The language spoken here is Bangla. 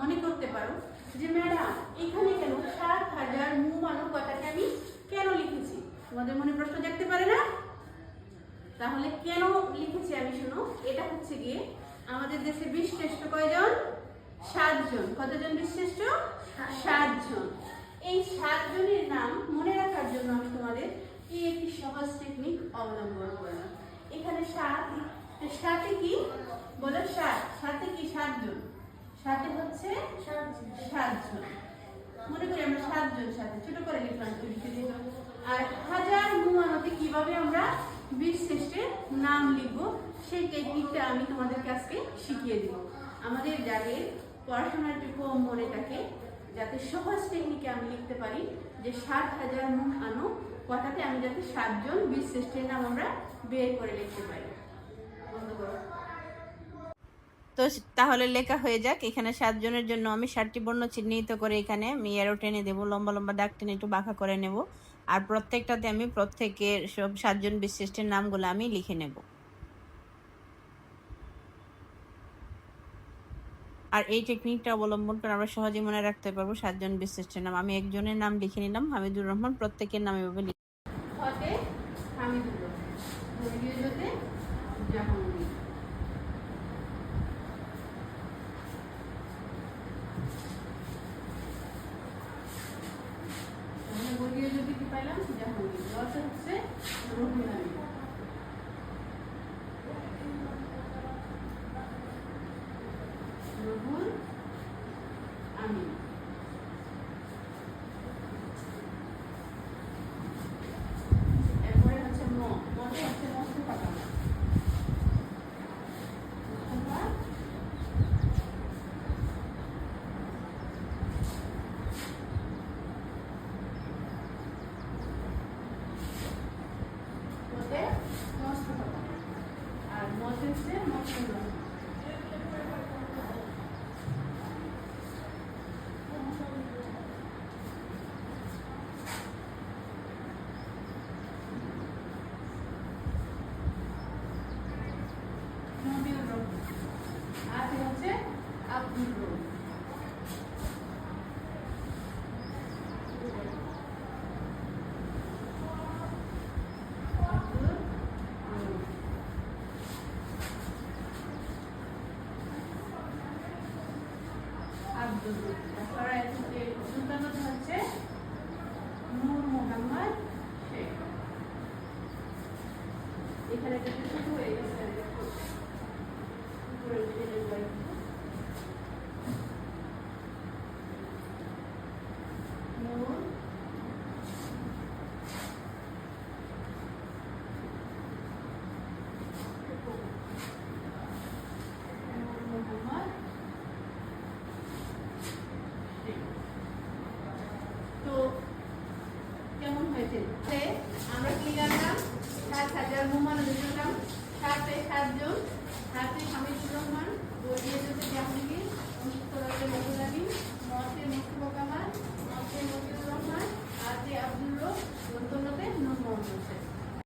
মনে করতে পারো যে, ম্যাডাম, এখানে কেন সাত হাজার মানব কথাকে আমি কেন লিখেছি? তোমাদের মনে প্রশ্ন দেখতে পারে না? তাহলে কেন লিখেছি আমি শুনো। এটা হচ্ছে গিয়ে আমাদের দেশে বিশ্রেষ্ঠ কয়জন? সাতজন। কতজন বিশ্রেষ্ঠ? সাতজন। এই সাতজনের নাম মনে রাখার জন্য আমি তোমাদের এই একটি সহজ টেকনিক অবলম্বন করলাম। এখানে সাত সাথে কি? বলো সাত। সাথে কি সাতজন? সাথে হচ্ছে সাতজন। মনে করি আমরা সাতজন সাথে। ছোট করে লিখলাম আর হাজার মুয়ানতে কীভাবে আমরা বীর শ্রেষ্ঠের নাম লিখব, সেই টেকনিকটা আমি তোমাদেরকে আজকে শিখিয়ে দিব। আমাদের যাদের পড়াশোনার কম মনে থাকে, যাতে সহজ টেকনিকে আমি লিখতে পারি, যে সাত হাজার মুখ আনো কথাতে আমি যাতে সাতজন বীর শ্রেষ্ঠের নাম আমরা বের করে লিখতে পারি। বন্ধ করো। তো তাহলে লেখা হয়ে যাক। এখানে সাতজনের জন্য আমি ষাটটি বর্ণ চিহ্নিত করে এখানে আমি এরো টেনে দেবো, লম্বা লম্বা দাগ টেনে একটু বাঁকা করে নেব। আর প্রত্যেকটাতে আমি প্রত্যেকের সব সাতজন বিশিষ্টের নামগুলো আমি লিখে নেব। আর এই টেকনিকটা অবলম্বন করে আমরা সহজে মনে রাখতে পারব সাতজন বিশিষ্টের নাম। আমি একজনের নাম লিখে নিলাম, হামিদুর রহমান প্রত্যেকের নাম এভাবে লিখে হতে হামিদুল্লাহ বর্গীয় যদি কি পাইলাম জাহাঙ্গীর রসে হচ্ছে রুহুল 没有毛球的 তারপরে হচ্ছে সুলতানত হচ্ছে নূর মোহাম্মদ এখানে উপরে উঠে যাব আর একটু। নূর নূর মোহাম্মদ তো কেমন হয়েছে যে আমরা কি জানলাম সাত হাজার মোহাম্মদ জানলাম